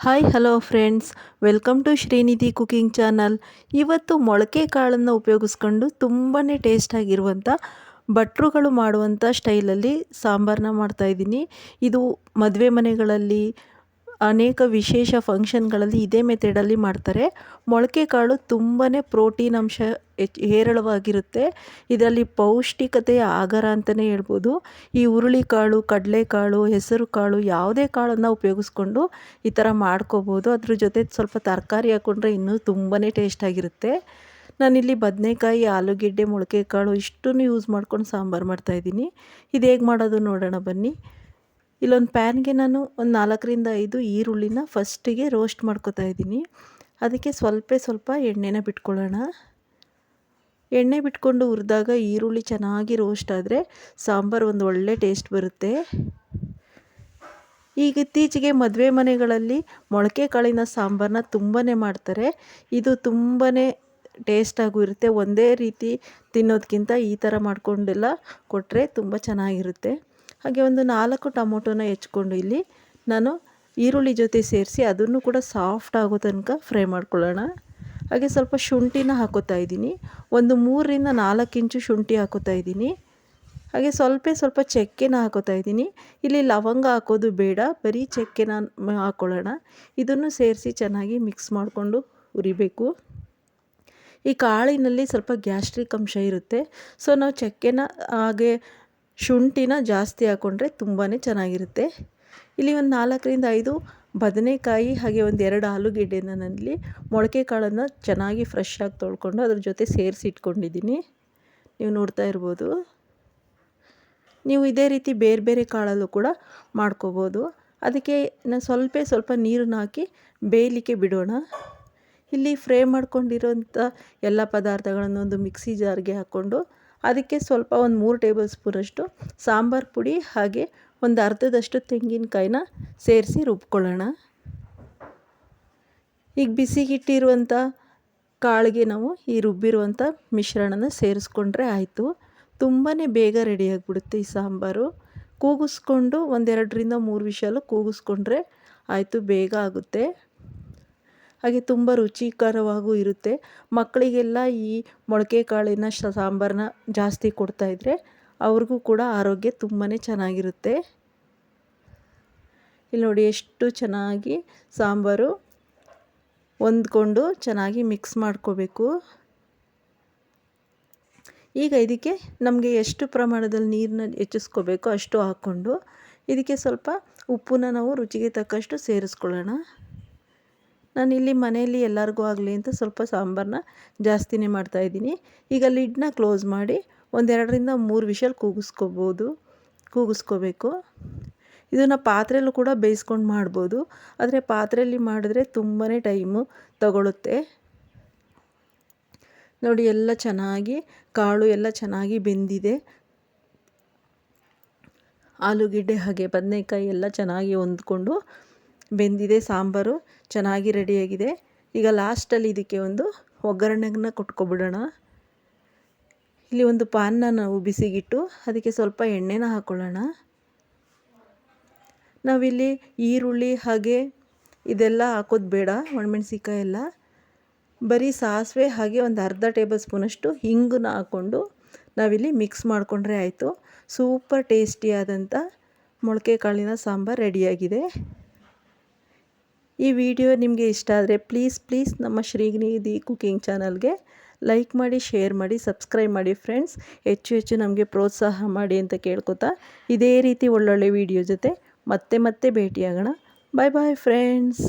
Hi hello friends welcome to Shrinidhi cooking channel ಇವತ್ತು ಮೊಳಕೆ ಕಾಳನ್ನು ಉಪಯೋಗಿಸ್ಕೊಂಡು ತುಂಬಾ ಟೇಸ್ಟಾಗಿರುವಂಥ ಭಟ್ರುಗಳು ಮಾಡುವಂಥ ಸ್ಟೈಲಲ್ಲಿ ಸಾಂಬಾರನ್ನ ಮಾಡ್ತಾಯಿದ್ದೀನಿ ಇದು ಮದುವೆ ಮನೆಗಳಲ್ಲಿ ಅನೇಕ ವಿಶೇಷ ಫಂಕ್ಷನ್ಗಳಲ್ಲಿ ಇದೇ ಮೆಥಡಲ್ಲಿ ಮಾಡ್ತಾರೆ. ಮೊಳಕೆ ಕಾಳು ತುಂಬಾ ಪ್ರೋಟೀನ್ ಅಂಶ ಹೆಚ್ಚು ಹೇರಳವಾಗಿರುತ್ತೆ. ಇದರಲ್ಲಿ ಪೌಷ್ಟಿಕತೆಯ ಆಗರ ಅಂತಲೇ ಹೇಳ್ಬೋದು. ಈ ಹುರುಳಿಕಾಳು ಕಡಲೆಕಾಳು ಹೆಸರು ಕಾಳು ಯಾವುದೇ ಕಾಳನ್ನು ಉಪಯೋಗಿಸ್ಕೊಂಡು ಈ ಥರ ಮಾಡ್ಕೋಬೋದು. ಅದ್ರ ಜೊತೆ ಸ್ವಲ್ಪ ತರಕಾರಿ ಹಾಕ್ಕೊಂಡ್ರೆ ಇನ್ನೂ ತುಂಬಾ ಟೇಸ್ಟಾಗಿರುತ್ತೆ ನಾನಿಲ್ಲಿ ಬದನೆಕಾಯಿ, ಆಲೂಗೆಡ್ಡೆ, ಮೊಳಕೆ ಕಾಳು ಇಷ್ಟನ್ನು ಯೂಸ್ ಮಾಡ್ಕೊಂಡು ಸಾಂಬಾರು ಮಾಡ್ತಾಯಿದ್ದೀನಿ ಇದು ಹೇಗೆ ಮಾಡೋದು ನೋಡೋಣ ಬನ್ನಿ. ಇಲ್ಲೊಂದು ಪ್ಯಾನ್ಗೆ ನಾನು ಒಂದು ನಾಲ್ಕರಿಂದ ಐದು ಈರುಳ್ಳಿನ ಫಸ್ಟಿಗೆ ರೋಸ್ಟ್ ಮಾಡ್ಕೋತಾ ಇದ್ದೀನಿ. ಅದಕ್ಕೆ ಸ್ವಲ್ಪ ಸ್ವಲ್ಪ ಎಣ್ಣೆನ ಬಿಟ್ಕೊಳ್ಳೋಣ. ಎಣ್ಣೆ ಬಿಟ್ಕೊಂಡು ಹುರಿದಾಗ ಈರುಳ್ಳಿ ಚೆನ್ನಾಗಿ ರೋಸ್ಟ್ ಆದರೆ ಸಾಂಬಾರು ಒಂದು ಒಳ್ಳೆ ಟೇಸ್ಟ್ ಬರುತ್ತೆ. ಈಗ ಇತ್ತೀಚೆಗೆ ಮದುವೆ ಮನೆಗಳಲ್ಲಿ ಮೊಳಕೆ ಕಾಳಿನ ಸಾಂಬಾರನ್ನ ತುಂಬಾ ಮಾಡ್ತಾರೆ. ಇದು ತುಂಬಾ ಟೇಸ್ಟಾಗೂ ಇರುತ್ತೆ ಒಂದೇ ರೀತಿ ತಿನ್ನೋದಕ್ಕಿಂತ ಈ ಥರ ಮಾಡಿಕೊಂಡೆಲ್ಲ ಕೊಟ್ಟರೆ ತುಂಬ ಚೆನ್ನಾಗಿರುತ್ತೆ. ಹಾಗೆ ಒಂದು ನಾಲ್ಕು ಟೊಮೊಟೊನ ಹೆಚ್ಕೊಂಡು ಇಲ್ಲಿ ನಾನು ಈರುಳ್ಳಿ ಜೊತೆ ಸೇರಿಸಿ ಅದನ್ನು ಕೂಡ ಸಾಫ್ಟ್ ಆಗೋ ತನಕ ಫ್ರೈ ಮಾಡ್ಕೊಳ್ಳೋಣ. ಹಾಗೆ ಸ್ವಲ್ಪ ಶುಂಠಿನ ಹಾಕೋತಾ ಇದ್ದೀನಿ. ಒಂದು ಮೂರರಿಂದ ನಾಲ್ಕು ಇಂಚು ಶುಂಠಿ ಹಾಕೋತಾ ಇದ್ದೀನಿ. ಹಾಗೆ ಸ್ವಲ್ಪ ಸ್ವಲ್ಪ ಚಕ್ಕೆನ ಹಾಕೋತಾ ಇದ್ದೀನಿ. ಇಲ್ಲಿ ಲವಂಗ ಹಾಕೋದು ಬೇಡ, ಬರೀ ಚಕ್ಕೆನ ಹಾಕ್ಕೊಳ್ಳೋಣ ಇದನ್ನು ಸೇರಿಸಿ ಚೆನ್ನಾಗಿ ಮಿಕ್ಸ್ ಮಾಡಿಕೊಂಡು ಹುರಿಬೇಕು. ಈ ಕಾಳಿನಲ್ಲಿ ಸ್ವಲ್ಪ ಗ್ಯಾಸ್ಟ್ರಿಕ್ ಅಂಶ ಇರುತ್ತೆ. ಸೊ ನಾವು ಚಕ್ಕೆನ ಹಾಗೆ ಶುಂಠಿನ ಜಾಸ್ತಿ ಹಾಕ್ಕೊಂಡ್ರೆ ತುಂಬಾ ಚೆನ್ನಾಗಿರುತ್ತೆ. ಇಲ್ಲಿ ಒಂದು ನಾಲ್ಕರಿಂದ ಐದು ಬದನೆಕಾಯಿ ಹಾಗೆ ಒಂದು ಎರಡು ಆಲೂಗೆಡ್ಡೆನ ಮೊಳಕೆ ಕಾಳನ್ನು ಚೆನ್ನಾಗಿ ಫ್ರೆಶ್ ಆಗಿ ತೊಳ್ಕೊಂಡು ಅದ್ರ ಜೊತೆ ಸೇರಿಸಿ ಇಟ್ಕೊಂಡಿದ್ದೀನಿ. ನೀವು ನೋಡ್ತಾ ಇರ್ಬೋದು. ನೀವು ಇದೇ ರೀತಿ ಬೇರೆ ಬೇರೆ ಕಾಳಲ್ಲೂ ಕೂಡ ಮಾಡ್ಕೋಬೋದು. ಅದಕ್ಕೆ ನಾನು ಸ್ವಲ್ಪ ಸ್ವಲ್ಪ ನೀರನ್ನು ಹಾಕಿ ಬೇಯಲಿಕ್ಕೆ ಬಿಡೋಣ. ಇಲ್ಲಿ ಫ್ರೈ ಮಾಡ್ಕೊಂಡಿರೋಂಥ ಎಲ್ಲ ಪದಾರ್ಥಗಳನ್ನು ಒಂದು ಮಿಕ್ಸಿ ಜಾರ್ಗೆ ಹಾಕ್ಕೊಂಡು ಅದಕ್ಕೆ ಸ್ವಲ್ಪ ಒಂದು ಮೂರು ಟೇಬಲ್ ಸ್ಪೂನಷ್ಟು ಸಾಂಬಾರು ಪುಡಿ ಹಾಗೆ ಒಂದು ಅರ್ಧದಷ್ಟು ತೆಂಗಿನಕಾಯಿನ ಸೇರಿಸಿ ರುಬ್ಕೊಳ್ಳೋಣ. ಈಗ ಬಿಸಿಗಿಟ್ಟಿರುವಂಥ ಕಾಳಿಗೆ ನಾವು ಈ ರುಬ್ಬಿರುವಂಥ ಮಿಶ್ರಣನ ಸೇರಿಸ್ಕೊಂಡ್ರೆ ಆಯಿತು. ತುಂಬಾ ಬೇಗ ರೆಡಿಯಾಗಿಬಿಡುತ್ತೆ ಈ ಸಾಂಬಾರು. ಕೂಗಿಸ್ಕೊಂಡು ಒಂದೆರಡರಿಂದ ಮೂರು ವಿಷಲು ಕೂಗಿಸ್ಕೊಂಡ್ರೆ ಆಯಿತು, ಬೇಗ ಆಗುತ್ತೆ. ಹಾಗೆ ತುಂಬ ರುಚಿಕರವಾಗೂ ಇರುತ್ತೆ. ಮಕ್ಕಳಿಗೆಲ್ಲ ಈ ಮೊಳಕೆ ಕಾಳಿನ ಸಾಂಬಾರನ್ನ ಜಾಸ್ತಿ ಕೊಡ್ತಾಯಿದ್ರೆ ಅವ್ರಿಗೂ ಕೂಡ ಆರೋಗ್ಯ ತುಂಬಾ ಚೆನ್ನಾಗಿರುತ್ತೆ. ಇಲ್ಲಿ ನೋಡಿ ಎಷ್ಟು ಚೆನ್ನಾಗಿ ಸಾಂಬಾರು ಹೊಂದ್ಕೊಂಡು ಚೆನ್ನಾಗಿ ಮಿಕ್ಸ್ ಮಾಡ್ಕೋಬೇಕು. ಈಗ ಇದಕ್ಕೆ ನಮಗೆ ಎಷ್ಟು ಪ್ರಮಾಣದಲ್ಲಿ ನೀರನ್ನ ಹೆಚ್ಚಿಸ್ಕೋಬೇಕು ಅಷ್ಟು ಹಾಕ್ಕೊಂಡು ಇದಕ್ಕೆ ಸ್ವಲ್ಪ ಉಪ್ಪನ್ನ ನಾವು ರುಚಿಗೆ ತಕ್ಕಷ್ಟು ಸೇರಿಸ್ಕೊಳ್ಳೋಣ. ನಾನಿಲ್ಲಿ ಮನೆಯಲ್ಲಿ ಎಲ್ಲರಿಗೂ ಆಗಲಿ ಅಂತ ಸ್ವಲ್ಪ ಸಾಂಬಾರನ್ನ ಜಾಸ್ತಿನೇ ಮಾಡ್ತಾಯಿದ್ದೀನಿ ಈಗ ಲಿಡ್ನ ಕ್ಲೋಸ್ ಮಾಡಿ ಒಂದೆರಡರಿಂದ ಮೂರು ವಿಷಲ್ ಕೂಗಿಸ್ಕೋಬೋದು, ಕೂಗಿಸ್ಕೋಬೇಕು. ಇದನ್ನು ಪಾತ್ರೆಯಲ್ಲೂ ಕೂಡ ಬೇಯಿಸ್ಕೊಂಡು ಮಾಡ್ಬೋದು. ಆದರೆ ಪಾತ್ರೆಯಲ್ಲಿ ಮಾಡಿದ್ರೆ ತುಂಬಾ ಟೈಮು ತಗೊಳುತ್ತೆ. ನೋಡಿ, ಎಲ್ಲ ಚೆನ್ನಾಗಿ, ಕಾಳು ಎಲ್ಲ ಚೆನ್ನಾಗಿ ಬೆಂದಿದೆ. ಆಲೂಗೆಡ್ಡೆ ಹಾಗೆ, ಬದನೆಕಾಯಿ ಎಲ್ಲ ಚೆನ್ನಾಗಿ ಹೊಂದ್ಕೊಂಡು ಬೆಂದಿದೆ, ಸಾಂಬಾರು ಚೆನ್ನಾಗಿ ರೆಡಿಯಾಗಿದೆ. ಈಗ ಲಾಸ್ಟಲ್ಲಿ ಇದಕ್ಕೆ ಒಂದು ಒಗ್ಗರಣೆನ ಕೊಟ್ಕೊಬಿಡೋಣ. ಇಲ್ಲಿ ಒಂದು ಪಾನ್ನ ನಾವು ಬಿಸಿಗಿಟ್ಟು ಅದಕ್ಕೆ ಸ್ವಲ್ಪ ಎಣ್ಣೆನ ಹಾಕ್ಕೊಳ್ಳೋಣ ನಾವಿಲ್ಲಿ ಈರುಳ್ಳಿ ಹಾಗೆ ಇದೆಲ್ಲ ಹಾಕೋದು ಬೇಡ ಒಣಮೆಣ್ಸಿಕಾಯಿ ಎಲ್ಲ. ಬರೀ ಸಾಸಿವೆ ಹಾಗೆ ಒಂದು ಅರ್ಧ ಟೇಬಲ್ ಸ್ಪೂನಷ್ಟು ಹಿಂಗನ್ನ ಹಾಕ್ಕೊಂಡು ನಾವಿಲ್ಲಿ ಮಿಕ್ಸ್ ಮಾಡಿಕೊಂಡ್ರೆ ಆಯಿತು. ಸೂಪರ್ ಟೇಸ್ಟಿಯಾದಂಥ ಮೊಳಕೆ ಕಾಳಿನ ಸಾಂಬಾರು ರೆಡಿಯಾಗಿದೆ. ಈ ವಿಡಿಯೋ ನಿಮಗೆ ಇಷ್ಟ ಆದರೆ ಪ್ಲೀಸ್ ಪ್ಲೀಸ್ ನಮ್ಮ ಶ್ರೀನಿಧಿ ಕುಕಿಂಗ್ ಚಾನಲ್ಗೆ ಲೈಕ್ ಮಾಡಿ ಶೇರ್ ಮಾಡಿ ಸಬ್ಸ್ಕ್ರೈಬ್ ಮಾಡಿ ಫ್ರೆಂಡ್ಸ್ ಹೆಚ್ಚು ಹೆಚ್ಚು ನಮಗೆ ಪ್ರೋತ್ಸಾಹ ಮಾಡಿ ಅಂತ ಕೇಳ್ಕೊತಾ ಇದೇ ರೀತಿ ಒಳ್ಳೊಳ್ಳೆ ವಿಡಿಯೋ ಜೊತೆ ಮತ್ತೆ ಮತ್ತೆ ಭೇಟಿಯಾಗೋಣ. ಬಾಯ್ ಬಾಯ್ ಫ್ರೆಂಡ್ಸ್